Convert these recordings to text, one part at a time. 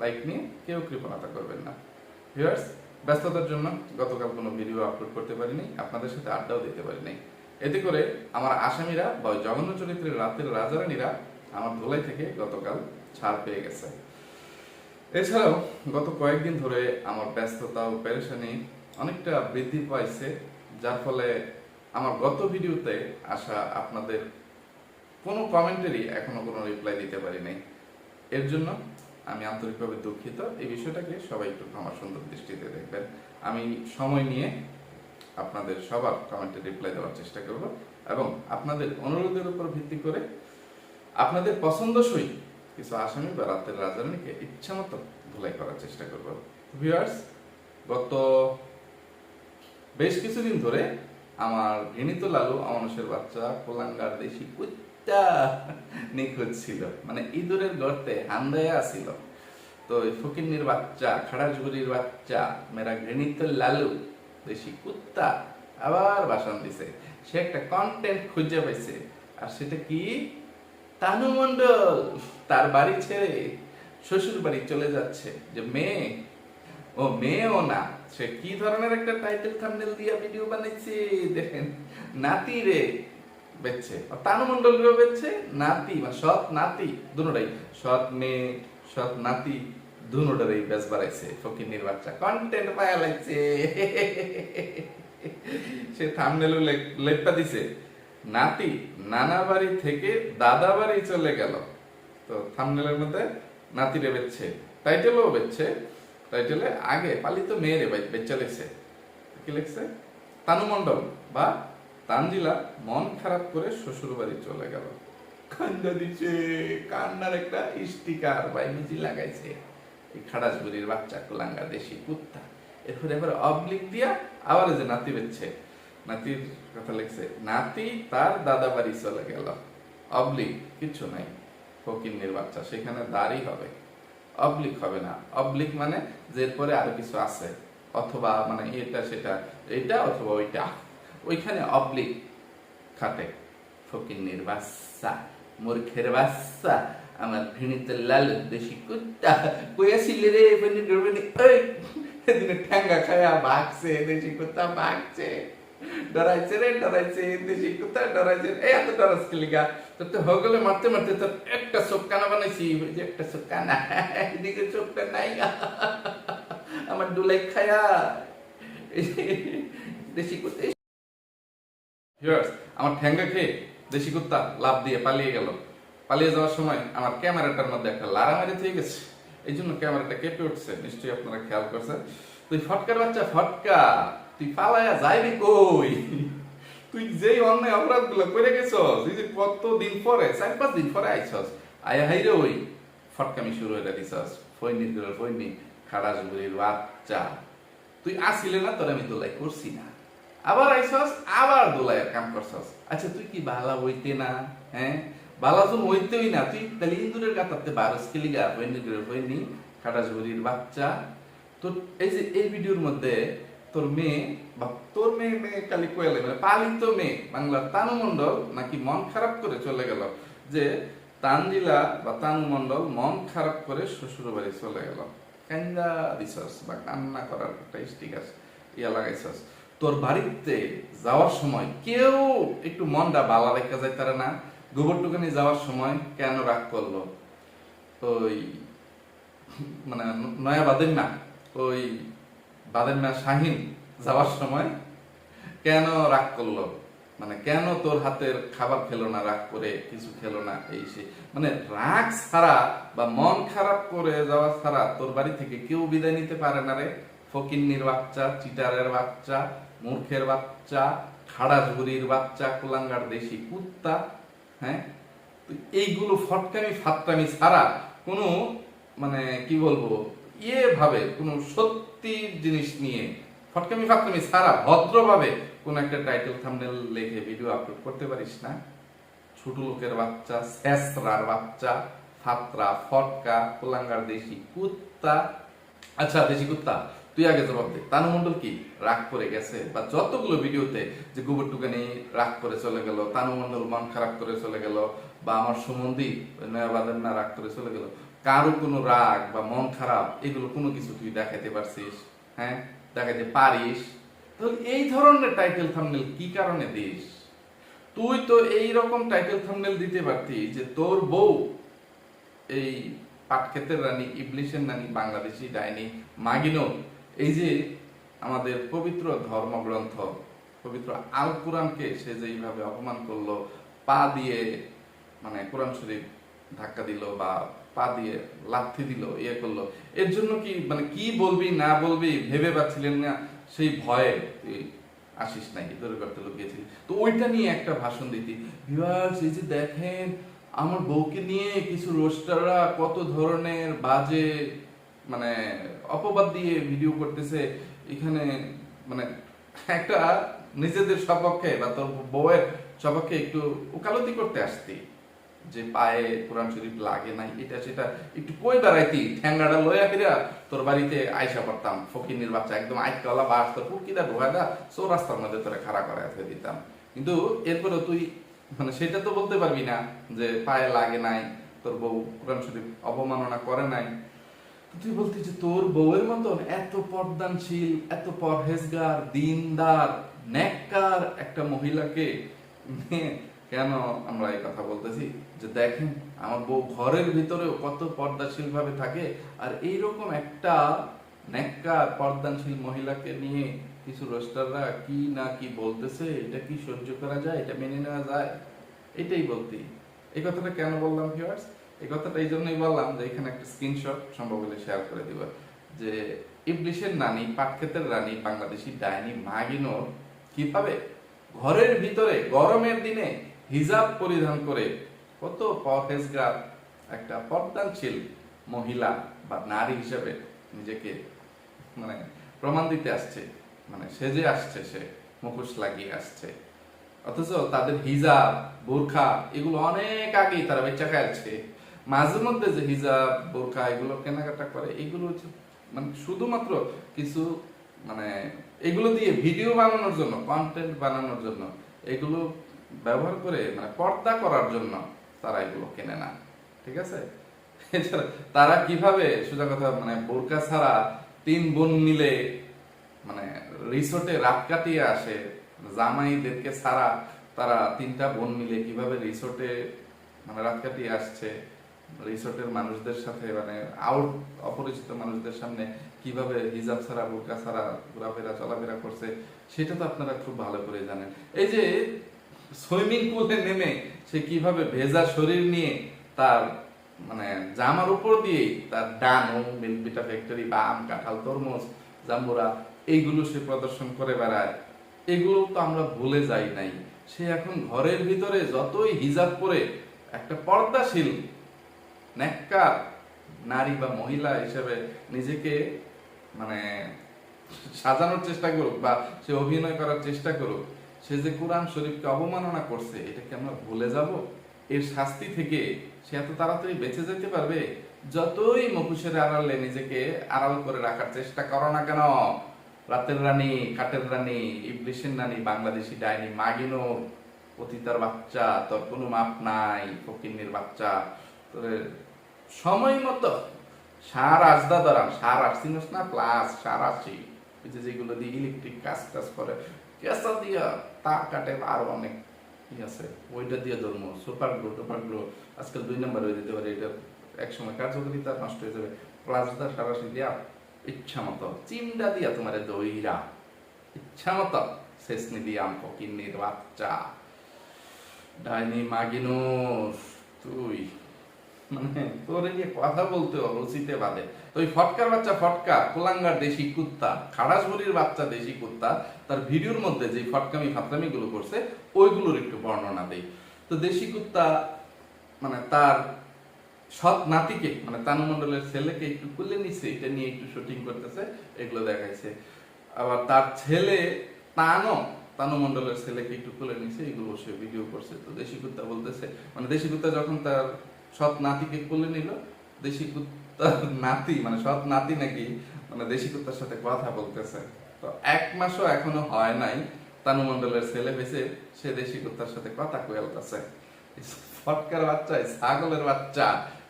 Like নিয়ে কেউ কৃপণতা করবেন না। ভিউয়ার্স ব্যস্ততার জন্য গতকাল কোনো ভিডিও আপলোড করতে পারিনি, আপনাদের সাথে আড্ডাও দিতে পারিনি। এতে করে আমার আসামিরা বা জঘন্য চরিত্রের রাতের রাজারানীরা আমার ধোলাই থেকে গতকাল ছাড় পেয়ে গেছে। এছাড়াও গত কয়েকদিন ধরে আমার ব্যস্ততা ও পেরেশানি অনেকটা বৃদ্ধি পাইছে, যার ফলে আমার গত ভিডিওতে আসা আপনাদের কোনো কমেন্টেরই এখনও কোনো রিপ্লাই দিতে পারি নাই এর জন্য আমি আন্তরিকভাবে দুঃখিত। এই বিষয়টাকে সবাই একটু আমার সুন্দর দৃষ্টিতে দেখবেন। আমি সময় নিয়ে আপনাদের সবার কমেন্টে রিপ্লাই দেওয়ার চেষ্টা করব এবং আপনাদের অনুরোধের উপর ভিত্তি করে আপনাদের পছন্দসই কিছু আসামি বা রাতের রাজধানীকে ইচ্ছা মতো ধুলাই করার চেষ্টা করব। ভিউয়ার্স গত বেশ কিছুদিন ধরে আমার ঘৃণিত লালু অমানুষের বাচ্চা, কোলাঙ্গার, দেশি কুত্তা নিখোঁজ ছিল। মানে ইঁদুরের গর্তে হান্দায় আসিল তো ওই ফকিন্নির বাচ্চা খাড়াঝুরির বাচ্চা মেরা ঘৃণিত লালু, দেশি কুত্তা, আবার দিছে। সে একটা কন্টেন্ট খুঁজে পাইছে। আর সেটা কি? তানু মণ্ডল, তার বাড়ি ছেড়ে শ্বশুর বাড়ি চলে যাচ্ছে। যে মেয়ে, ও মেয়েও না, সে কি ধরনের একটা টাইটেল থাম্বনেল দিয়ে ভিডিও বানাইছে? দেখেন, নাতি রে। বেচছে। আর তানু মণ্ডল রেও বেচছে? নাতি বা সৎ নাতি দুটোটাই। সৎ মেয়ে, সৎ নাতি দুটোটারই বেচ বাড়াইছে ফকির বাচ্চা। কন্টেন্ট পায়া লাগছে। সে থামনেলও লেপা দিছে। নাতি নানা বাড়ি থেকে দাদা বাড়ি চলে গেল। তো থামনেলের মধ্যে নাতি রে বেচছে। টাইটেলও বেচছে। টাইটেলে আগে পালিত মেয়েরে বেচা লেখছে কি লিখছে? তানু মণ্ডল বা তানজিলা মন খারাপ করে শ্বশুর বাড়ি চলে গেল। কান্দা দিচ্ছে, কান্নার একটা স্টিকার বা লাগাইছে। এই খাড়াসগুড়ির বাচ্চা, কুলাঙ্গা, দেশি কুত্তা। এরপরে এবার অবলিক দিয়া আবার যে নাতি বেচ্ছে। নাতির কথা লিখছে, নাতি তার দাদা বাড়ি চলে গেল। অবলিক, কিছু নাই। ফকিন্নির বাচ্চা, সেখানে দাঁড়ই হবে। অবলিক হবে না। অবলিক মানে যে পরে আরও কিছু আছে। অথবা মানে এটা সেটা, এটা অথবা ওইটা। ওইখানে অবলিক খাটে ফকিন্নির বাচ্চা, মূর্খের বাচ্চা, আমার ঘৃণিত লাল দেশি কুত্তা, কইয়াছিলে রে বনি ডরবনি ওই এদিনে ঠ্যাঙ্গা খায়া ভাগছে দেশি কুত্তা ভাগছে ডরাইছে রে, ডরাইছে, দেশি কুত্তা ডরাইছে। এই এত ডরাস লিগা? তোর তো হগলে মারতে মারতে তোর একটা চোখ কানা বানাইছি যে একটা চোখ কানা। এদিকে চোখটা নাই। আমার দুলাই খায়া দেশি কুত্তা ভিউয়ার্স আমার ঠ্যাঙ্গা খেয়ে দেশি কুত্তা লাভ দিয়ে পালিয়ে গেল। পালিয়ে যাওয়ার সময় আমার ক্যামেরাটার মধ্যে একটা লারা মেরে থেকে গেছে। এই জন্য ক্যামেরাটা কেঁপে উঠছে, নিশ্চয়ই আপনারা খেয়াল করছেন। তুই ফটকার বাচ্চা, ফটকা! তুই পালায়া যাইবি কই? তুই যেই অন্যায় অপরাধগুলো করে গেছস, এই যে কত দিন পরে, চার পাঁচ দিন পরে আইছস, আয়া হাইরে ওই ফটকামি শুরু হয়ে দিছস ফৈনি দিল ফৈনি খাড়াস বুড়ির বাচ্চা। তুই আসিলে না, তোর আমি দোলাই করছি না। আবার আইসস আবার দোলাইয়ের কাম করছস। আচ্ছা তুই কি বালা হইতে না হ্যাঁ? বালা যখন হইতেই না। তুই তাহলে ইন্দুরের গাতাতে বারস খেলি গা, হইনি হইনি। খাটাঝুরির বাচ্চা। তোর এই যে, এই ভিডিওর মধ্যে তোর মেয়ে, বা তোর মেয়ে মেয়ে কালি কোয়ালে মানে পালিত মেয়ে, বাংলার তানু মণ্ডল নাকি মন খারাপ করে চলে গেল? যে তানজিলা বা তানু মণ্ডল মন খারাপ করে শ্বশুর বাড়ি চলে গেল। কান্দা দিছস বা কান্না করার একটা স্টিকার ইয়া লাগাইছস। তোর বাড়িতে যাওয়ার সময় কেউ একটু মনটা বালা রেখা যায় তারা না? গোবর টুকানি যাওয়ার সময় কেন রাগ করল? ওই মানে নয়া বাদের না, ওই বাদের না শাহিন যাওয়ার সময় কেন রাগ করল? মানে কেন তোর হাতের খাবার খেলো না, রাগ করে কিছু খেলো না? এই সে মানে রাগ ছাড়া বা মন খারাপ করে যাওয়া ছাড়া তোর বাড়ি থেকে কেউ বিদায় নিতে পারে না রে? ফকিন্নির বাচ্চা, চিটারের বাচ্চা মূর্খের বাচ্চা খাড়াঝুরির বাচ্চা, কুলাঙ্গার দেশি কুত্তা হ্যাঁ? তো এইগুলো ফটকামি, ফাটকামি ছাড়া কোনো মানে কি বলব ইয়ে ভাবে, কোনো সত্যি জিনিস নিয়ে, ফটকামি, ফাটকামি সারা ভদ্রভাবে কোন একটা টাইটেল থাম্বনেল লিখে ভিডিও আপলোড করতে পারিস না। ছোট লোকের বাচ্চা স্যাসরার বাচ্চা, ফাতরা, ফটকা, কোলাঙ্গার দেশি কুত্তা। আচ্ছা দেশি কুত্তা। তুই আগে জবাব দে। তানু মন্ডল কি? রাগ করে গেছে? বা যতগুলো ভিডিওতে যে গোবর টুকানি রাগ করে চলে গেল তানু মন্ডল মন খারাপ করে চলে গেল, বা আমার সুমন্দি নয়াবাদের না রাগ করে চলে গেল কারও কোনো রাগ বা মন খারাপ, এগুলো কোনো কিছু তুই দেখাতে পারছিস? হ্যাঁ? দেখাতে পারিস? তাহলে এই ধরনের টাইটেল থাম্বনেল কি কারণে দিস? তুই তো এই রকম টাইটেল থাম্বনেল দিতে পারতি যে তোর বউ এই পাটক্ষেতের রানী, ইবলিশের রানী বাংলাদেশি ডাইনি, মাগিনো এই যে আমাদের পবিত্র ধর্মগ্রন্থ, পবিত্র আল কোরআনকে সে যে এইভাবে অপমান করল, পা দিয়ে মানে কোরআন শরীফ ধাক্কা দিল বা পা দিয়ে লাথি দিল ইয়ে করল, এর জন্য কি মানে কি বলবি, না বলবি ভেবে পাচ্ছিলেন না? সেই ভয়ে তুই আসিস নাই দূরে করতে লুকিয়েছিলি। তো ওইটা নিয়ে একটা ভাষণ দিতি। ভিউয়ার্স এই যে দেখেন, আমার বউকে নিয়ে কিছু রোস্টাররা কত ধরনের বাজে মানে অপবাদ দিয়ে ভিডিও করতেছে, এখানে মানে একটা নিজেদের সপক্ষে বা তোর বউয়ের সপক্ষে একটু ওকালতি করতে আসতি, যে পায়ে কোরআন শরীফ লাগে নাই, এটা সেটা একটু কই বেড়াইতি ঠ্যাঙ্গাটা লইয়া ফিরা তোর বাড়িতে আইসা পড়তাম ফকিনের বাচ্চা একদম আইকালা বাস, তোর পুরকিদা ঢোকা দা সো রাস্তার মধ্যে তোরা খাড়া করে দিতাম। কিন্তু এরপরে তুই মানে সেটা তো বলতে পারবি না যে পায়ে লাগে নাই, তোর বউ কোরআন শরীফ অবমাননা করে নাই। তুই বলতি যে তোর বউয়ের মতন এত পর্দানশীল, এত পরহেজগার, দিনদার নেককার একটা মহিলাকে কেন আমরা এই কথা বলতেছি? যে দেখেন, আমার বউ ঘরের ভিতরেও কত পর্দাশীল ভাবে থাকে, আর এইরকম একটা নেককার পর্দানশীল মহিলাকে নিয়ে কিছু রোস্টাররা কি না কি বলতেছে, এটা কি সহ্য করা যায়, এটা মেনে নেওয়া যায়? এটাই বলতি। এই কথাটা কেন বললাম ভিউয়ার্স এই কথাটা এই জন্যই বললাম যে এখানে একটা স্ক্রিনশট সম্ভব হলে শেয়ার করে দিব যে ইবলিশের নানি, পাটক্ষেতের রানী, বাংলাদেশি ডাইনি মাগিনোর কি পাবে ঘরের ভিতরে গরমের দিনে হিজাব পরিধান করে কত পরহেজগার একটা পর্দানশীল মহিলা বা নারী হিসেবে নিজেকে মানে প্রমাণ দিতে আসছে মানে সেজে আসছে সে, মুখোশ লাগিয়ে আসছে। অথচ তাদের হিজাব, বোরখা, এগুলো অনেক আগেই তারা বেচা খাইছে মাঝে মধ্যে যে হিজাব, বোরখা এগুলো কেনাকাটা করে, এগুলো হচ্ছে মানে শুধুমাত্র কিছু মানে এগুলো দিয়ে ভিডিও বানানোর জন্য কন্টেন্ট বানানোর জন্য, এগুলো ব্যবহার করে মানে পর্দা করার জন্য তারা এগুলো কেনে না। ঠিক আছে? তারা কীভাবে, সোজা কথা মানে বোরকা ছাড়া তিন বোন মিলে মানে রিসোর্টে রাত কাটিয়ে আসে জামাইদেরকে ছাড়া তারা তিনটা বোন মিলে কীভাবে রিসোর্টে মানে রাত কাটিয়ে আসছে রিসোর্টের মানুষদের সাথে মানে আউট অপরিচিত মানুষদের সামনে কীভাবে হিজাব ছাড়া, বোরকা ছাড়া ঘোরাফেরা, চলাফেরা করছে, সেটা তো আপনারা খুব ভালো করে জানেন। এই যে সুইমিং পুলে নেমে সে কীভাবে ভেজা শরীর নিয়ে তার মানে জামার উপর দিয়ে তার ডান মিল্পিটা ফ্যাক্টরি বা আম কাঁঠাল, তরমুজ, জাম্বুরা, এইগুলো সে প্রদর্শন করে বেড়ায়। এগুলো তো আমরা ভুলে যাই নাই। সে এখন ঘরের ভিতরে যতই হিজাব পরে একটা পর্দাশীল নেককার, নারী বা মহিলা হিসেবে নিজেকে মানে সাজানোর চেষ্টা করুক বা সে অভিনয় করার চেষ্টা করুক, সে যে কোরআন শরীফকে অবমাননা করছে, এটাকে আমরা ভুলে যাব? এর শাস্তি থেকে সে এত তাড়াতাড়ি বেঁচে যেতে পারবে? যতই মুখোশের আড়ালে নিজেকে আড়াল করে রাখার চেষ্টা করো না কেন? রাতের রানী কাটের রানী ইবলিশের রানী বাংলাদেশি ডাইনি মাগিনো, পতিতার বাচ্চা, তোর কোনো মাপ নাই, ফকিন্নির বাচ্চা, তোর সময় মতো সার আসদা ধরান। সার আসছিনস না প্লাস সার আসি যে যেগুলো দিয়ে ইলেকট্রিক কাজ টাজ করে কেসা দিয়া তার কাটে আরও অনেক ই আছে। ওইটা দিয়ে ধর্ম সুপার গ্লো টুপার গ্লো আজকাল দুই নম্বর হয়ে যেতে পারে। এটা একসময় কার্যকরিতা নষ্ট হয়ে যাবে। প্লাস দা সারাশি দিয়া ইচ্ছা মতো চিমডা দিয়া তোমার দইরা। ইচ্ছা মতো শেষনি দিয়াম ফকিন্নির বাচ্চা। ডাইনি মাগিনুস, তুই। মানে মানে তার মানে ছেলেকে একটু কুলে নিচ্ছে এটা নিয়ে একটু শুটিং করতেছে, এগুলো দেখাইছে। আবার তার ছেলে তানু মণ্ডলের ছেলেকে একটু কুলে নিচ্ছে এগুলো সে ভিডিও করছে। তো দেশি কুত্তা বলতেছে মানে দেশি কুত্তা যখন তার সৎ নাতিকে কুলে নিল? দেশি কুত্তার নাতি মানে সৎ নাতি নাকি মানে দেশি কুত্তার সাথে কথা বলতেছে। তো এক মাসও এখনও হয় নাই, তানু মণ্ডলের ছেলে বেঁচে সে দেশি কুত্তার সাথে কথা কয়েলতেছে ফটকার বাচ্চা ছাগলের বাচ্চা,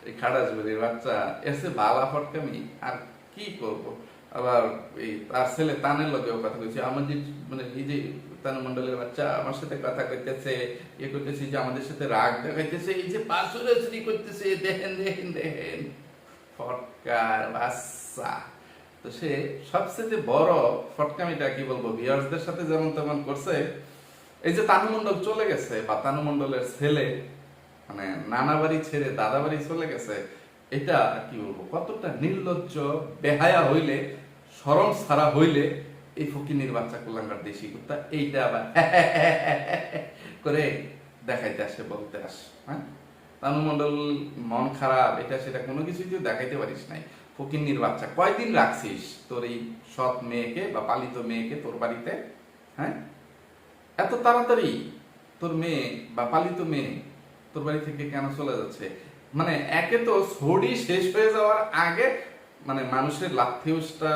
এই খাড়াজুরির বাচ্চা, এসে বালা ফটকামি আর কি করব? আবার এই তার ছেলে তানের লগেও কথা কইছে আমাদের মানে এই যে তানু মণ্ডলের বাচ্চা আমার সাথে কথা কইতেছে ইয়ে করতেছে যে আমাদের সাথে রাগ দেখাইতেছে, এই যে পাশুরাচুরি করতেছে, দেখেন দেখেন দেখেন। ফটকার বাচ্চা। তো সে সবচেয়ে বড় ফটকামিটা কি বলব ভিউয়ার্সদের সাথে যেমন তেমন করছে, এই যে তানু মণ্ডল চলে গেছে, বা তানু মণ্ডলের ছেলে মানে নানা বাড়ি ছেড়ে দাদা বাড়ি চলে গেছে, এটা কি বলব, কতটা নির্লজ্জ, বেহায়া হইলে, সরম ছাড়া হইলে এই ফকিনির বাচ্চা কুলাঙ্গার দেশি কুত্তা, এইটা আবার করে দেখাইতে আসে, বলতে আসে হ্যাঁ? তানু মণ্ডল মন খারাপ, এটা সেটা কোনো কিছু তুই দেখাইতে পারিস নাই। ফকিন্নির বাচ্চা কয়দিন রাখছিস তোর এই সৎ মেয়েকে বা পালিত মেয়েকে তোর বাড়িতে হ্যাঁ? এত তাড়াতাড়ি তোর মেয়ে বা পালিত মেয়ে তোর বাড়ি থেকে কেন চলে যাচ্ছে? মানে একে তো ছড়ি শেষ হয়ে যাওয়ার আগে মানে মানুষের লাথিউসটা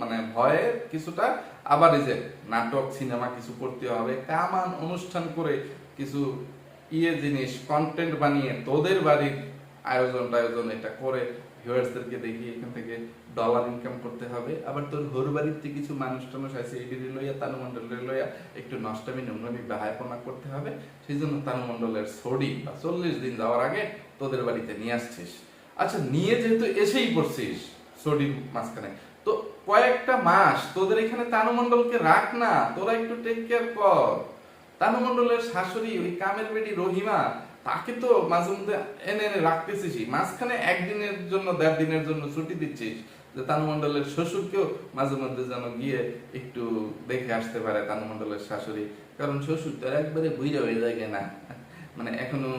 মানে ভয়ে কিছুটা আবার এই যে নাটক, সিনেমা কিছু করতে হবে, কামান অনুষ্ঠান করে কিছু ইয়ে জিনিস কন্টেন্ট বানিয়ে তোদের বাড়ির আয়োজন টায়োজন এটা করে ভিউয়ার্সদেরকে দেখিয়ে এখান থেকে ডলার ইনকাম করতে হবে। আবার তোর ঘর বাড়িতে কিছু মানুষ টানুষ আছে এগুলি লইয়া, তানু মন্ডলের লইয়া একটু নষ্টামি, নোংরামি, বাহায়পনা করতে হবে। সেই জন্য তানু মন্ডলের ছড়ি বা চল্লিশ দিন যাওয়ার আগে তোদের বাড়িতে নিয়ে আসছিস। আচ্ছা নিয়ে যেহেতু এসেই পড়ছিস ছড়ির মাঝখানে কয়েকটা মাস তোদের এখানে তানু মন্ডলকে রাখ না, তোরা একটু টেক কেয়ার কর। তানু মন্ডলের শাশুড়ি ওই কামের বেডি রহিমা, তাকে তো মাঝে মধ্যে এনে এনে রাখতেছিস। মাঝখানে একদিনের জন্য, দেড় দিনের জন্য ছুটি দিচ্ছিস যে তানু মন্ডলের শ্বশুরকেও মাঝে মধ্যে যেন গিয়ে একটু দেখে আসতে পারে তানু মন্ডলের শাশুড়ি। কারণ শ্বশুর তো একবারে বুঝে হয়ে যায় না। মানে এখনও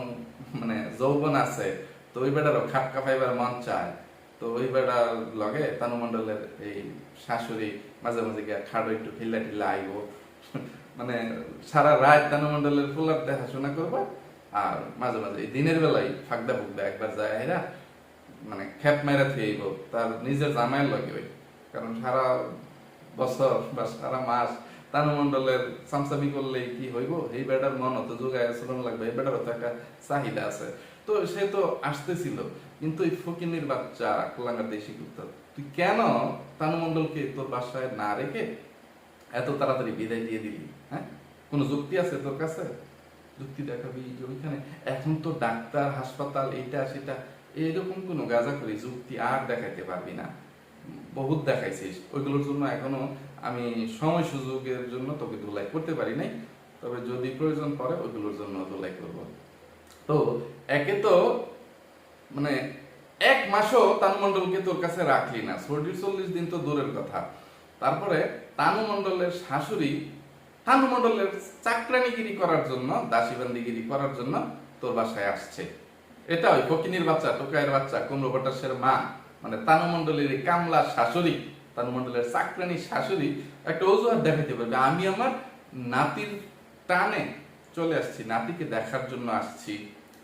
মানে যৌবন আছে, তো ওই বেটারও খাটকা পাইবার মন চায়। তো ওই বেটার লগে তানু মন্ডলের এই শাশুড়ি মাঝে মাঝে গিয়ে খাড়ো একটু খিল্লা টিল্লা আইব। মানে সারা রাত তানু মন্ডলের ফুলার দেখাশোনা করব আর মাঝে মাঝে এই দিনের বেলায় ফাঁকদা ফুকদা একবার যায় এরা মানে খেপ মেরা থইব তার নিজের জামাইয়ের লগে ওই। কারণ সারা বছর বা সারা মাস তানু মন্ডলের সামসামি করলে কি হইব? এই বেটার মন অত যোগায় আচরণ লাগবে, এই বেটার তো একটা চাহিদা আছে। তো সে তো আসতেছিল। কিন্তু এই ফকিনির বাচ্চা কোলাঙ্গার দেশি কুত্তা তুই কেন তানু মন্ডলকে তোর বাসায় না রেখে এত তাড়াতাড়ি বিদায় দিয়ে দিলি? হ্যাঁ? কোনো যুক্তি আছে তোর কাছে? যুক্তি দেখাবি যে ওইখানে এখন তো ডাক্তার, হাসপাতাল, এইটা, সেটা এরকম কোনো গাজা করে যুক্তি আর দেখাইতে পারবি না। বহুত দেখাইছিস। ওইগুলোর জন্য এখনও আমি সময় সুযোগের জন্য তোকে ধুলাই করতে পারি নাই। তবে যদি প্রয়োজন পড়ে ওইগুলোর জন্য ধুলাই করব। তো একে তো মানে এক মাসও তানু মন্ডলকে তোর কাছে রাখলি না। চল্লিশ চল্লিশ দিন তো দূরের কথা। তারপরে তানু মন্ডলের শাশুড়ি তানু মন্ডলের চাকরানিগিরি করার জন্য দাসীবান্দিগিরি করার জন্য তোর বাসায় আসছে। এটা ওই ফকিনির বাচ্চা টোকায়ের বাচ্চা, কুমড়ো পটাশের মা। মানে তানু মন্ডলের কামলা শাশুড়ি তানু মন্ডলের চাকরানি শাশুড়ি একটা অজুহাত দেখাতে পারবে। আমি আমার নাতির টানে চলে আসছি, নাতিকে দেখার জন্য আসছি।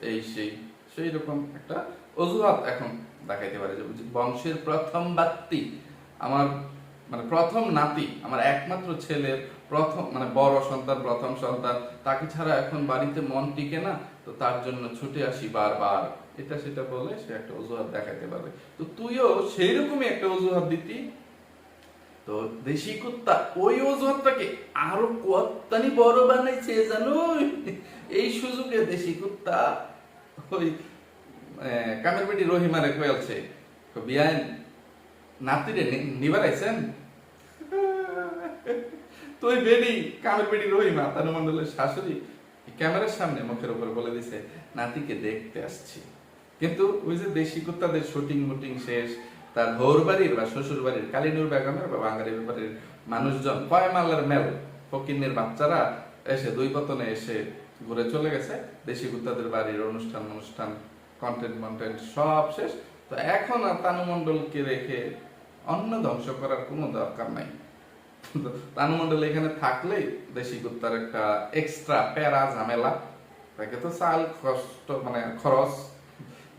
এই সেই সেই রকম একটা অজুহাত এখন দেখাইতে পারে যে বংশের প্রথম বাত্তি আমার মানে প্রথম নাতি, আমার একমাত্র ছেলের প্রথম মানে বড় সন্তান, প্রথম সন্তান, তাকে ছাড়া এখন বাড়িতে মন টিকে না, তো তার জন্য ছুটে আসি বারবার। এটা সেটা বলে সে একটা অজুহাত দেখাইতে পারবে তো তুইও সেই রকমই একটা অজুহাত দিতি। তো দেশি কুত্তা, ওই অজুহাতটাকে আরও কত্তানি বড় বানাইছে জানো এই সুযোগে দেশি কুত্তা ওই কামের বেটি রহিমারে কয়েছে বিয়ান নাতিরে নি- নিবার আইছেন তুই বেডি কামের বেডি রহিমা তানু মন্ডলের শাশুড়ি। ক্যামেরার সামনে মুখের উপর বলে দিছে, নাতিকে দেখতে আসছি। কিন্তু ওই যে দেশি কুত্তাদের শুটিং, মুটিং শেষ, তার ভোর বাড়ির বা শ্বশুর বাড়ির কালিনুর বেগমের বা বাঙালির বাড়ির মানুষজন, কয় মালের মেল, ফকিন্নের বাচ্চারা এসে দুই পতনে এসে ঘুরে চলে গেছে। দেশি কুত্তাদের বাড়ির অনুষ্ঠান অনুষ্ঠান কন্টেন্ট মন্টেন্ট সব শেষ। তো এখন আর তানু মণ্ডলকে রেখে অন্য ধ্বংস করার কোনো দরকার নাই। তো তানু এখানে থাকলেই দেশি কুত্তার একটা এক্সট্রা প্যারা ঝামেলা। তাকে তো চাল কষ্ট মানে খরচ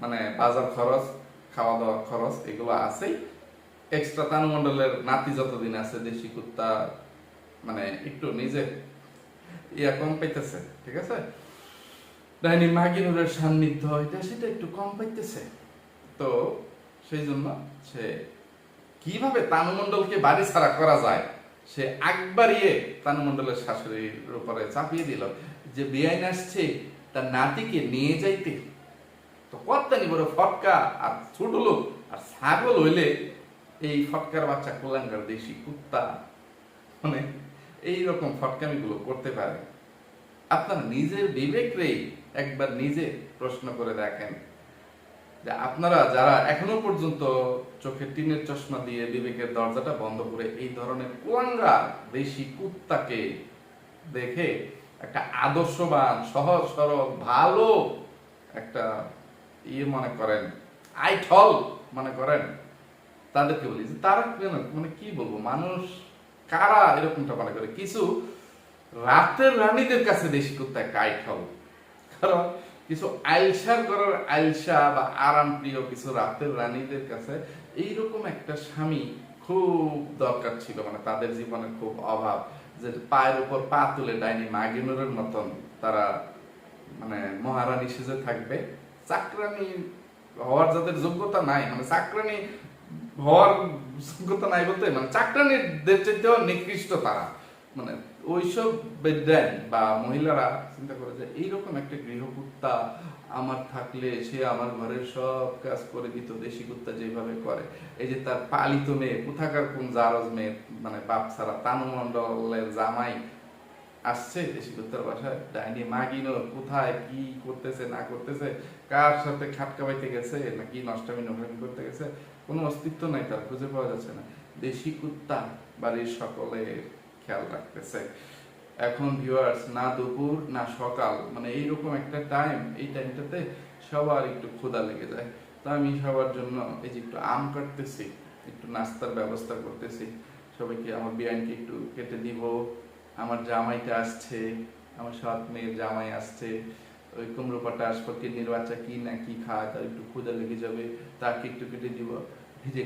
মানে বাজার খরচ খাওয়া দাওয়ার খরচ এগুলো আছেই। এক্সট্রা তানু মণ্ডলের নাতি যতদিন আছে, দেশি কুত্তা মানে একটু নিজে ইয়া কম পাইতেছে, ঠিক আছে? ডাইনি মাগিনুরের সান্নিধ্য এটা সেটা একটু কম পাইতেছে। তো সেই জন্য সে কীভাবে তানুমণ্ডলকে বাড়ি ছাড়া করা যায়, সে একবারিয়ে তানুমণ্ডলের শাশুড়ির উপরে চাপিয়ে দিল যে বেআইন আসছে, তার নাতিকে নিয়ে যাইতে। তো কত্তানি বড় ফটকা আর ছোট লোক আর ছাগল হইলে এই ফটকার বাচ্চা কোলাঙ্গার দেশি কুত্তা। মানে এইরকম ফটকামিগুলো করতে পারে। আপনার নিজের বিবেকরেই একবার নিজে প্রশ্ন করে দেখেন যে আপনারা যারা এখনও পর্যন্ত চোখে টিনের চশমা দিয়ে বিবেকের দরজাটা বন্ধ করে এই ধরনের কুয়াঙ্গা দেশি কুত্তাকে দেখে একটা আদর্শবান, সহজ, সরল, ভালো একটা ইয়ে মনে করেন, আইঠল মনে করেন, তাদেরকে বলি যে তারা কেন মানে কি বলব, মানুষ কারা এরকমটা মনে করে? কিছু রাতের রানীদের কাছে দেশি কুত্তা একটা আইঠল কারণ কিছু আইলসার করার আইলসা বা আরাম প্রিয় কিছু রাতের রানীদের কাছে এইরকম একটা স্বামী খুব দরকার ছিল। মানে তাদের জীবনে খুব অভাব যে পায়ের উপর পা তুলে ডাইনি মাগিনুরের মতন তারা মানে মহারানী সেজে থাকবে। চাকরানি হওয়ার যাদের যোগ্যতা নাই মানে চাকরানি হওয়ার নাই বলতে মানে চাকরানিদের নিকৃষ্ট তারা। মানে ওইসব বেদ্যান বা মহিলারা চিন্তা করে যে, এইরকম একটা আমার থাকলে সে আমার ঘরের সব কাজ করে দিত, দেশি কুত্তা যেভাবে করে। এই যে তার পালিত মেয়ে, কোথাকার কোন জারজ মেয়ে মানে বাপ ছাড়া তানুমণ্ডলের জামাই আসছে দেশি কুত্তার বাসায়, ডাইনি মাগিনো কোথায়, কি করতেছে, না করতেছে, কার সাথে খাটকা বাইতে গেছে, নাকি নষ্টামি নষ্টামি করতে গেছে কোনো অস্তিত্ব নাই, তার খুঁজে পাওয়া যাচ্ছে না। দেশি কুত্তা বাড়ির সকলের খেয়াল রাখতেছে। এখন ভিউয়ার্স না দুপুর, না সকাল মানে এইরকম একটা টাইম এই টাইমটাতে সবার একটু ক্ষুধা লেগে যায়। তো আমি সবার জন্য এই যে একটু আম কাটতেছি, একটু নাস্তার ব্যবস্থা করতেছি। সবাইকে আমার বিরিয়ানিকে একটু কেটে দিব। আমার জামাইটা আসছে, আমার সৎ মেয়ের জামাই আসছে। ওই কুমড়ো পাটা কিডনির বাচ্চা কি না কি খায় তার একটু ক্ষুদা লেগে যাবে তাকে একটু কেটে দিব। ভিজে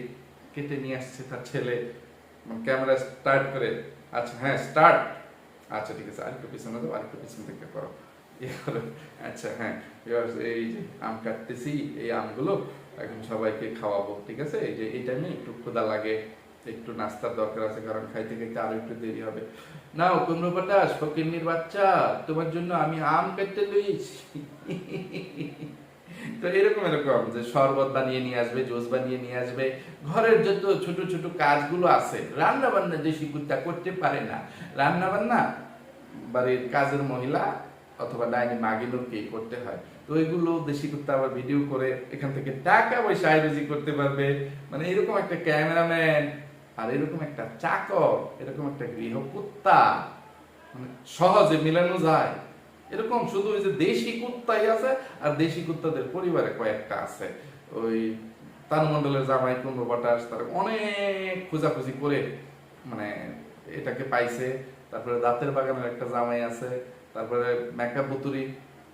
কেটে নিয়ে আসছে তার ছেলে ক্যামেরা স্টার্ট করে আচ্ছা হ্যাঁ স্টার্ট আচ্ছা ঠিক আছে আরেকটু পিছনে দাও আরেকটু পিছন থেকে করো। আচ্ছা হ্যাঁ viewers, এই যে আম কাটতেছি এই আমগুলো এখন সবাইকে খাওয়াবো ঠিক আছে? এই যে এই টাইমে একটু ক্ষুদা লাগে। একটু নাস্তার দরকার আছে, কারণ খাইতে খাইতে আরও একটু দেরি হবে। নাও কুমড়ো পাটাস ফকিন্নির বাচ্চা, তোমার জন্য আমি আম কাটতে লইছি। তো এরকম এরকম যে শরবত বানিয়ে নিয়ে আসবে, জুস বানিয়ে নিয়ে আসবে। ঘরের যত ছোট ছোট কাজগুলো আছে রান্না বান্না দেশি কুত্তা করতে পারে না। রান্না বান্না বাড়ির কাজের মহিলা অথবা ডাইনি মাগিনুরকে করতে হয়। তো ওইগুলো দেশি কুত্তা আবার ভিডিও করে এখান থেকে টাকা পয়সা আয়োজি করতে পারবে। মানে এরকম একটা ক্যামেরাম্যান আর এরকম একটা চাকর, এরকম একটা গৃহকুত্তা মানে সহজে মিলানো যায়। এরকম শুধু ওই যে দেশি কুত্তাই আছে আর দেশি কুত্তাদের পরিবারে কয়েকটা আছে। ওই তানুমণ্ডলের জামাই কুমড়ো বাটাস তার অনেক খোঁজাখুঁজি করে মানে এটাকে পাইছে। তারপরে দাঁতের বাগানের একটা জামাই আছে, তারপরে মেকআপ বুতুরি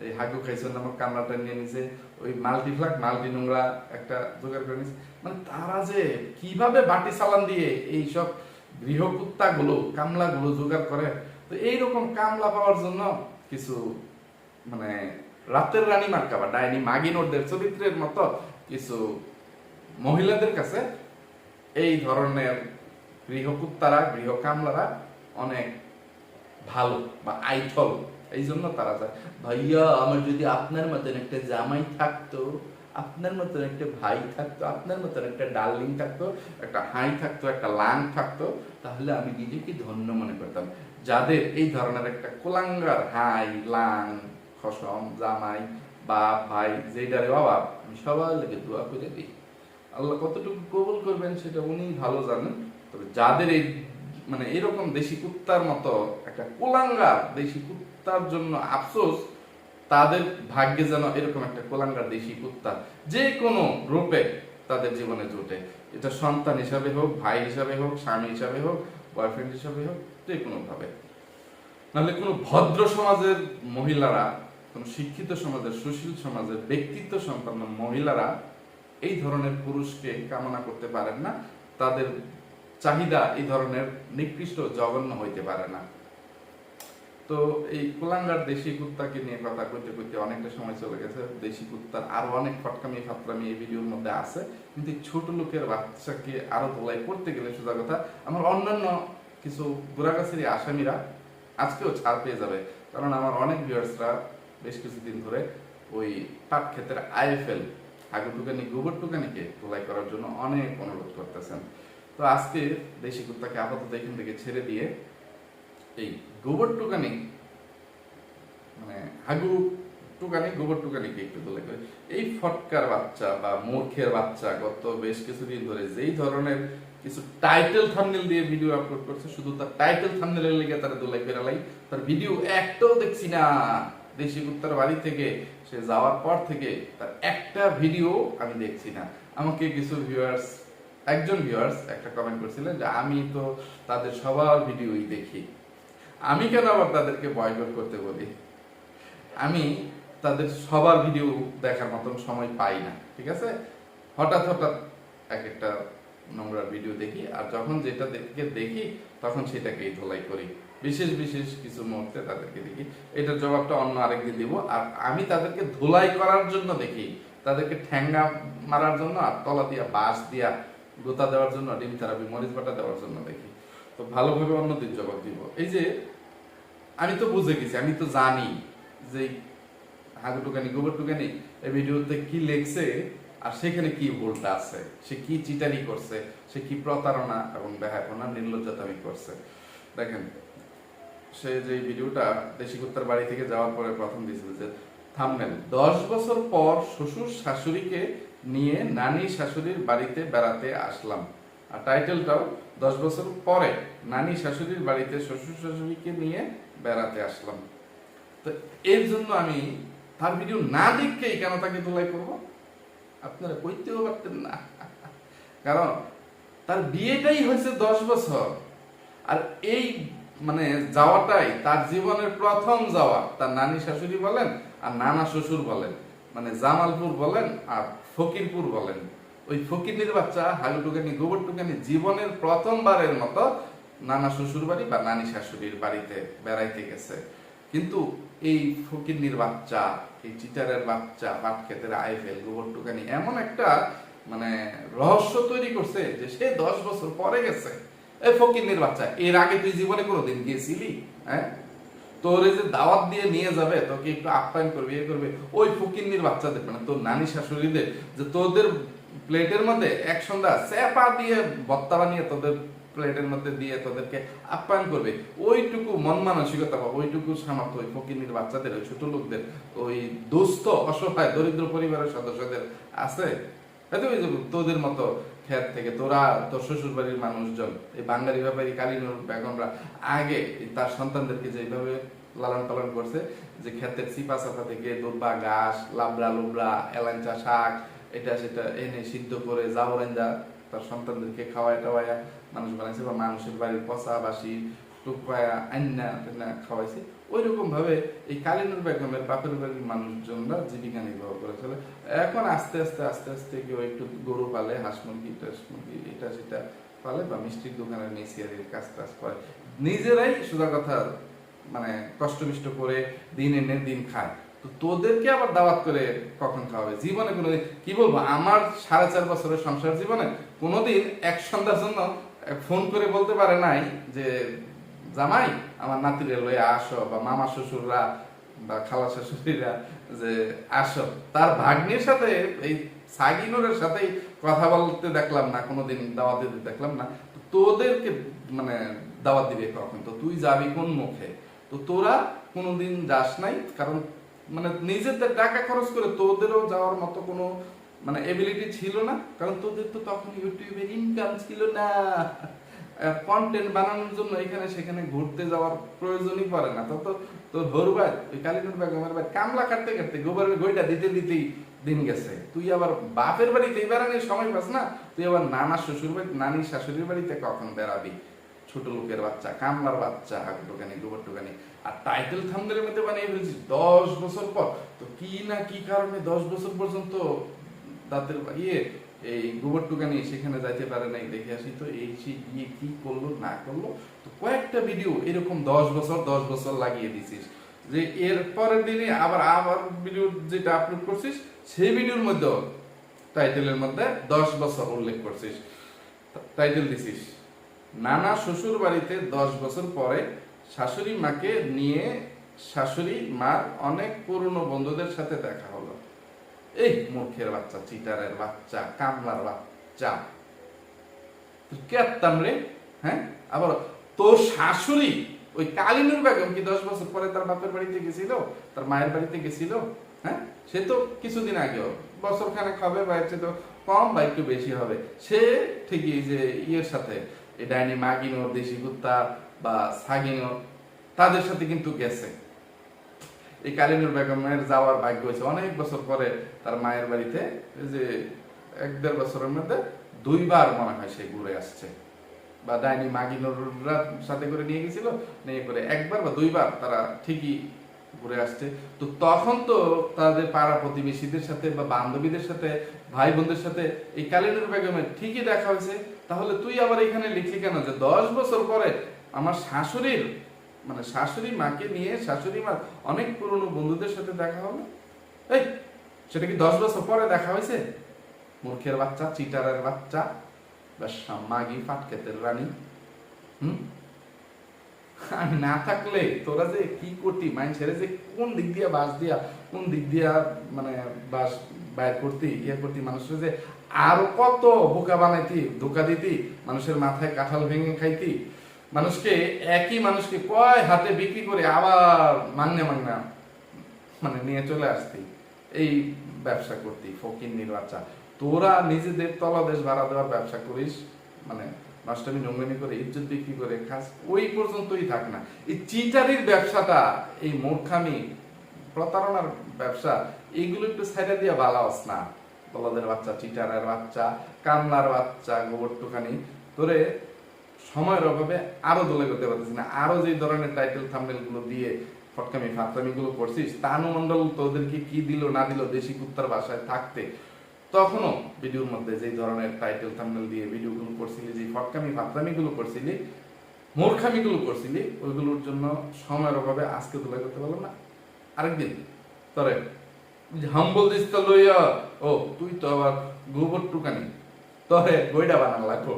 এই হাগু খাইছে নামক কান্নাটা নিয়ে নিছে, ওই মাল্টিফ্লাক মাল্টি নোংরা একটা জোগাড় করে নিছে। মানে তারা যে কীভাবে বাটি চালান দিয়ে এই সব গৃহকুত্তা গুলো কামলা গুলো জোগাড় করে, তো এইরকম কামলা পাওয়ার জন্য কিছু মানে রাতের রানী মার্কা বা ডাইনি মাগিনোরদের চরিত্রের মতো কিছু মহিলাদের কাছে এই ধরনের গৃহকুত্তারা গৃহ কামলারা অনেক ভালো বা আইঠল এই জন্য তারা যায় ভাইয়া, আমার যদি আপনার মতন একটা জামাই থাকতো, আপনার মতন একটা ভাই থাকতো, আপনার মতন একটা ডার্লিং থাকতো, একটা হাই থাকতো, একটা লাং থাকতো, তাহলে আমি নিজেকে ধন্য মনে করতাম। যাদের এই ধরনের একটা কোলাঙ্গার হাই, লাং, খসম, জামাই, বাপ, ভাই যেটারে অভাব আমি সবার লেগে দোয়া করে দিই। আল্লাহ কতটুকু কবুল করবেন সেটা উনি ভালো জানেন, তবে যাদের এই মানে এরকম দেশি কুত্তার মতো একটা কোলাঙ্গার দেশি কুত্তার জন্য আফসোস, তাদের ভাগ্যে যেন এরকম একটা কোলাঙ্গার দেশি কুত্তা যে কোনো রূপে তাদের জীবনে জুটে। এটা সন্তান হিসাবে হোক, ভাই হিসাবে হোক, স্বামী হিসাবে হোক বয়ফ্রেন্ড হিসাবে হোক, যে কোনো ভাবে নাহলে কোনো ভদ্র সমাজের মহিলারা, কোনো শিক্ষিত সমাজের, সুশীল সমাজের ব্যক্তিত্ব সম্পন্ন মহিলারা এই ধরনের পুরুষকে কামনা করতে পারেন না। তাদের চাহিদা এই ধরনের নিকৃষ্ট জঘন্য হইতে পারে না। তো এই কুলাঙ্গার দেশি কুত্তাকে নিয়ে কথা কইতে কইতে অনেকটা সময় চলে গেছে। দেশি কুত্তার আরও অনেক ফটকামি, ফাতরামি এই ভিডিওর মধ্যে আছে। কিন্তু ছোট লোকের বাচ্চাকে আরও ধোলাই করতে গেলে সোজা কথা, আমার অন্যান্য কিছু বুড়াগাছির আসামিরা আজকেও ছাড় পেয়ে যাবে। কারণ আমার অনেক ভিউয়ার্সরা বেশ কিছুদিন ধরে ওই পাট ক্ষেতের আইএফএল আগু টুকানি গোবর টুকানিকে ধোলাই করার জন্য অনেক অনুরোধ করতেছেন। তো আজকে দেশি কুত্তাকে আপাতত এখান থেকে ছেড়ে দিয়ে এই গোবর টুকানি মানে হাগু টুকানি, গোবর টুকানিকে একটু ধোলাই করে এই ফটকার বাচ্চা বা মূর্খের বাচ্চা গত বেশ কিছুদিন ধরে যেই ধরনের কিছু টাইটেল থাম্বনেল দিয়ে ভিডিও আপলোড করছে, শুধু তার টাইটেল থাম্বনেলের লেগে তারা দোলাই ফেরালাই তার ভিডিও একটাও দেখছি না। দেশি কুত্তার বাড়ি থেকে সে যাওয়ার পর থেকে তার একটা ভিডিও আমি দেখছি না। আমাকে কিছু ভিউয়ার্স একজন ভিউয়ার্স একটা কমেন্ট করছিলেন যে, আমি তো তাদের সবার ভিডিওই দেখি। আমি কেন আবার তাদেরকে বয়কট করতে বলি? আমি তাদের সবার ভিডিও দেখার মতন সময় পাই না, ঠিক আছে? হঠাৎ হঠাৎ এক একটা নোংরার ভিডিও দেখি, আর যখন যেটা দেখে তখন সেটাকেই ধোলাই করি। বিশেষ বিশেষ কিছু মুহূর্তে তাদেরকে দেখি। এটার জবাবটা অন্য আরেকদিন দিব। আর আমি তাদেরকে ধোলাই করার জন্য দেখি। তাদেরকে ঠ্যাঙ্গা মারার জন্য আর তলা দিয়া, বাঁশ দিয়া গোতা দেওয়ার জন্য, ডিম থেরাপি মরিচ বাটা দেওয়ার জন্য দেখি। তো ভালোভাবে অন্যদিন জবাব দিব। এই যে আমি তো বুঝে গেছি, আমি তো জানি যে হাগু টুকানি, গোবর টুকানি এই ভিডিওতে কি লেখছে আর সেখানে কি ভুলটা আছে, সে কি চিটারি করছে, সে কি প্রতারণা এবং ব্যহাপনা নির্লজ্জাতামি করছে। দেখেন, সে যে ভিডিওটা দেশি কুত্তার বাড়ি থেকে যাওয়ার পরে প্রথম দিয়েছিল যে, থামনেল, দশ বছর পর শ্বশুর শাশুড়িকে নিয়ে নানি শাশুড়ির বাড়িতে বেড়াতে আসলাম। আর টাইটেলটাও, দশ বছর পরে নানি শাশুড়ির বাড়িতে শ্বশুর শাশুড়িকে নিয়ে বেড়াতে আসলাম। তো এর জন্য আমি তার ভিডিও না দেখেই কেন তাকে ধোলাই করব? আপনারা কইতেও পারতেন না। কারণ তার বিয়েটাই হয়েছে দশ বছর। আর এই মানে যাওয়াটাই তার জীবনের প্রথম যাওয়া। তার নানি শাশুড়ি বলেন আর নানা শ্বশুর বলেন। মানে জামালপুর বলেন আর ফকিরপুর বলেন। ওই ফকিরের বাচ্চা হালু টুকানি গোবর টুকানি জীবনের প্রথমবারের মতো নানা শ্বশুর বাড়ি বা নানি শাশুড়ির বাড়িতে বেড়াইতে গেছে। কিন্তু এই ফকিরনির বাচ্চা, এই চিটারের বাচ্চা, পাট ক্ষেতের আইফেল গোবর টুকানি এমন একটা মানে রহস্য তৈরি করছে যে সে দশ বছর পরে গেছে। এই ফকিরনির বাচ্চা, এর আগে তুই জীবনে কোনোদিন গিয়েছিলি? হ্যাঁ? তোর এই যে দাওয়াত দিয়ে নিয়ে যাবে, তোকে একটু আপ্যায়ন করবে ইয়ে করবে, ওই ফকিরনির বাচ্চাদের মানে তোর নানি শাশুড়িদের, যে তোদের প্লেটের মধ্যে এক সন্ধ্যা স্যাপা দিয়ে বত্তা বানিয়ে তোদের প্লেটের মধ্যে দিয়ে তোদেরকে আপ্যায়ন করবে। ওইটুকু মন মানসিকতা বা ওইটুকু সামর্থ্য ওই ফকিরনির বাচ্চাদের, ওই ছোট লোকদের, ওই দুস্থ, অসহায়, দরিদ্র পরিবারের সদস্যদের আছে? হয়তো ওই তোদের মতো ক্ষেত থেকে তোরা, তোর শ্বশুর বাড়ির মানুষজন, এই বাঙালি ব্যাপারী কালীনুর বেগমরা আগে তার সন্তানদেরকে যেভাবে লালন পালন করছে, যে ক্ষেতের চিপা চাপা থেকে দুর্বা, ঘাস, লাবড়া, লুবড়া এলাঞ্চা শাক, এটা সেটা এনে সিদ্ধ করে জাউরেঞ্জা তার সন্তানদেরকে খাওয়ায় টাওয়ায়া, মানুষ বানাইছে বা মানুষের বাড়ির পচা বাসি টুকপায়া আন্না খাওয়াইছে। ওই ভাবে এই কালিনুর বেগমের বাপের বাড়ির মানুষজনরা জীবিকা নির্বাহ করে চলে। এখন আস্তে আস্তে আস্তে আস্তে কেউ একটু গরু পালে, হাঁস মুরগি টাস মুরগি, এটা সেটা পালে বা মিষ্টির দোকানে মেসিয়ারির কাজ টাজ করে। নিজেরাই সোজা কথা মানে কষ্ট মিষ্ট করে দিন এনে দিন খায়। তো তোদেরকে আবার দাওয়াত করে কখন খাওয়াবে? জীবনে কোনো কি বলব? আমার সাড়ে চার বছরের সংসার জীবনে কোনোদিন এক সন্ধ্যার জন্য ফোন করে বলতে পারে নাই যে, জামাই, আমার নাতিরে লয়ে আসো বা মামা শ্বশুররা বা খালা শাশুড়িরা যে আসো। তার ভাগ্নির সাথে, এই সাগিনুরের সাথেই কথা বলতে দেখলাম না, কোনোদিন দাওয়াত দিতে দেখলাম না। তোদেরকে মানে দাওয়াত দিবে কখন? তো তুই যাবি কোন মুখে? তো তোরা কোনোদিন যাস নাই, কারণ মানে নিজেদের টাকা খরচ করে তোদেরও যাওয়ার মতো কোনো মানে এবিলিটি ছিল না, কারণ তোদের তো তখন ইউটিউবের ইনকাম ছিল না। কন্টেন্ট বানানোর জন্য এখানে সেখানে ঘুরতে যাওয়ার প্রয়োজনই পড়ে না। তো তো তোর হরবাই ওই কালীনুর বেগমের ভাই, কামলা কাটতে কাটতে গোবরের গইটা দিতে দিতেই দিন গেছে। তুই আবার বাপের বাড়িতে বেড়ানোর সময় পাস না? তুই আবার নানা শ্বশুর বাড়ি, নানি শাশুড়ির বাড়িতে কখন বেড়াবি? ছোট লোকের বাচ্চা, কামলার বাচ্চা হাগুটুকানি গোবর টুকানি আর টাইটেল থামদের মধ্যে বানিয়ে ফেলছিস দশ বছর পর। তো কি না কি কারণে দশ বছর পর্যন্ত দাঁতের ইয়ে এই গোবর টুকানি সেখানে যাইতে পারে নাই দেখে আসি। তো এই সে গিয়ে কি করল, না করল? তো কয়েকটা ভিডিও এরকম দশ বছর দশ বছর লাগিয়ে দিছিস। যে এর পরের দিনে আবার আবার ভিডিও যেটা আপলোড করছিস, সেই ভিডিওর মধ্যে টাইটেলের মধ্যে দশ বছর উল্লেখ করছিস। টাইটেল দিছিস। নানা শ্বশুর বাড়িতে দশ বছর পরে শাশুড়ি মাকে নিয়ে শাশুড়ি মার অনেক পুরনো বন্ধুদের সাথে দেখা হলো। এই মূর্খের বাচ্চা, চিটারের বাচ্চা, কামলার বাচ্চা। তুই কেতাম রে? হ্যাঁ? আবার তোর শাশুড়ি ওই কালিনুর বেগম কি দশ বছর পরে তার বাপের বাড়িতে গেছিল? তার মায়ের বাড়িতে গেছিল? হ্যাঁ? সে তো কিছুদিন আগেও। বছর খানেক হবে বা একটু তো কম বা একটু বেশি হবে। সে ঠিকই যে ইয়ের সাথে ডাইনি মাগিনো দেশি কুত্তা বা সাগিনো তাদের সাথে কিন্তু গেছে। এই কালিনুর বেগমের যাওয়ার ভাগ্য হয়েছে। অনেক বছর পরে তার মায়ের বাড়িতে যে এক দেড় বছরের মধ্যে দুইবার মনে হয় সে ঘুরে আসছে। বা ডাইনি মাগিনোররা সাথে করে নিয়ে গেছিল, নিয়ে করে একবার বা দুইবার তারা ঠিকই ঘুরে আসছে। তো তখন তো তাদের পাড়া প্রতিবেশীদের সাথে বা বান্ধবীদের সাথে ভাই বোনদের সাথে এই কালিনুর বেগমের ঠিকই দেখা হয়েছে। তাহলে তুই আবার এখানে লিখলি কেন যে দশ বছর পরে আমার শাশুড়ির মানে শাশুড়ি মাকে নিয়ে শাশুড়ি মা অনেক পুরনো বন্ধুদের সাথে দেখা হবে। এই, সেটা কি দশ বছর পরে দেখা হয়েছে? মূর্খের বাচ্চা, চিটারের বাচ্চা বেশ্যা মাগি ফাটকেতের রানী। হুম? আমি না থাকলে তোরা যে কি করতি মাইন ছেড়ে যে কোন দিক দিয়া বাস দিয়া, কোন দিক দিয়া মানে বাস বাইর করতি ইয়ে করতি, মানুষের যে আরও কত বোকা বানাইতি, ধোকা দিতি, মানুষের মাথায় কাঁঠাল ভেঙে খাইতি। মানুষকে, একই মানুষকে কয় হাতে বিক্রি করে আবার মাংনা মাংনা মানে নিয়ে চলে আসতি। এই ব্যবসা করতি, ফকির নির্বাচা তোরা নিজেদের তলাদেশ ভাড়া দেওয়ার ব্যবসা করিস মানে নষ্টামি নোংরামি করে, ইজ্জত বিক্রি করে খাস, ওই পর্যন্তই থাক না। এই চিটারির ব্যবসাটা, এই মূর্খামি, প্রতারণার ব্যবসা, এইগুলো একটু সাইডে দিয়ে বালাওস না বলদের বাচ্চা, চিটারের বাচ্চা, কামলার বাচ্চা গোবর টুকানি তোরে সময়ের অভাবে আরও দলে করতে পারতেছি না। আরও যে ধরনের টাইটেল থাম্বনেলগুলো দিয়ে ফটকামি ফাতরামি গুলো করছিস তানু মন্ডল তোদেরকে কি দিল, না দিল, দেশি কুত্তার বাসায় থাকতে, তখনও ভিডিওর মধ্যে যে ধরনের টাইটেল থাম্বনেল দিয়ে ভিডিওগুলো করছিলি যে ফটকামি ফাতরামি গুলো করছিলি, মূর্খামি গুলো করছিলি, ওইগুলোর জন্য সময়ের অভাবে আজকে তুলে করতে পারলাম না। আরেকদিন, তরে হাম্বল দিস তো লইয়া, ও, তুই তো আবার গোবর টুকানি তরে গইডা বানান লাগবো।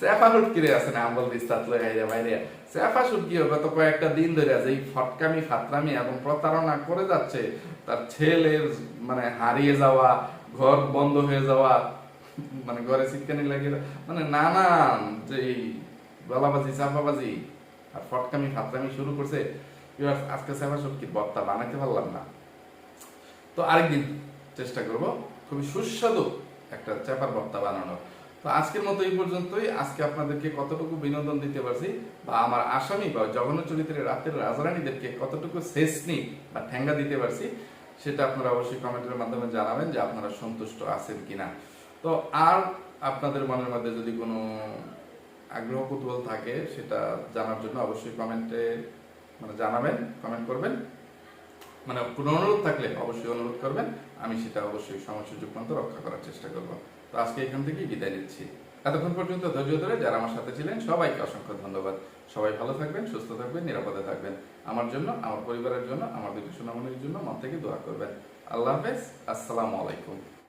সেফা লুটকিরে আছে না আম্বল দিস্তাত লই আইরে বাইরে সেফা শুট কি হবে তো কয়েকটা দিন ধরে আছে ফটকামি ফাতরামি এবং প্রতারণা করে যাচ্ছে তার ছেলের মানে হারিয়ে যাওয়া, ঘর বন্ধ হয়ে যাওয়া মানে ঘরে সিটকানি লাগে মানে নানান যে গলাবাজি, চাপাবাজি, আর ফটকামি, ফাতরামি শুরু করছে আজকে সেফা শুট কি বর্তা বানাইতে পারলাম না। তো আরেকদিন চেষ্টা করব, খুবই সুস্বাদু একটা চেপার ভর্তা বানানোর। তো আজকের মতো এই পর্যন্তই। আজকে আপনাদেরকে কতটুকু বিনোদন দিতে পারছি বা আমার আসামি বা জঘন্য চরিত্রের রাতের রাজরানীদেরকে কতটুকু শেষনি বা ঠ্যাঙ্গা দিতে পারছি, সেটা আপনারা অবশ্যই কমেন্টের মাধ্যমে জানাবেন যে আপনারা সন্তুষ্ট আছেন কিনা। তো আর আপনাদের মনের মধ্যে যদি কোনো আগ্রহ কুতূহল থাকে, সেটা জানার জন্য অবশ্যই কমেন্টে মানে জানাবেন, কমেন্ট করবেন। মানে কোনো অনুরোধ থাকলে অবশ্যই অনুরোধ করবেন, আমি সেটা অবশ্যই সময় সুযোগ মতো রক্ষা করার চেষ্টা করব। তো আজকে এখান থেকেই বিদায় নিচ্ছি। এতক্ষণ পর্যন্ত ধৈর্য ধরে যারা আমার সাথে ছিলেন, সবাইকে অসংখ্য ধন্যবাদ। সবাই ভালো থাকবেন, সুস্থ থাকবেন, নিরাপদে থাকবেন। আমার জন্য, আমার পরিবারের জন্য, আমার দুটি সুনামনির জন্য মন থেকে দোয়া করবেন। আল্লাহ হাফেজ, আসসালামু আলাইকুম।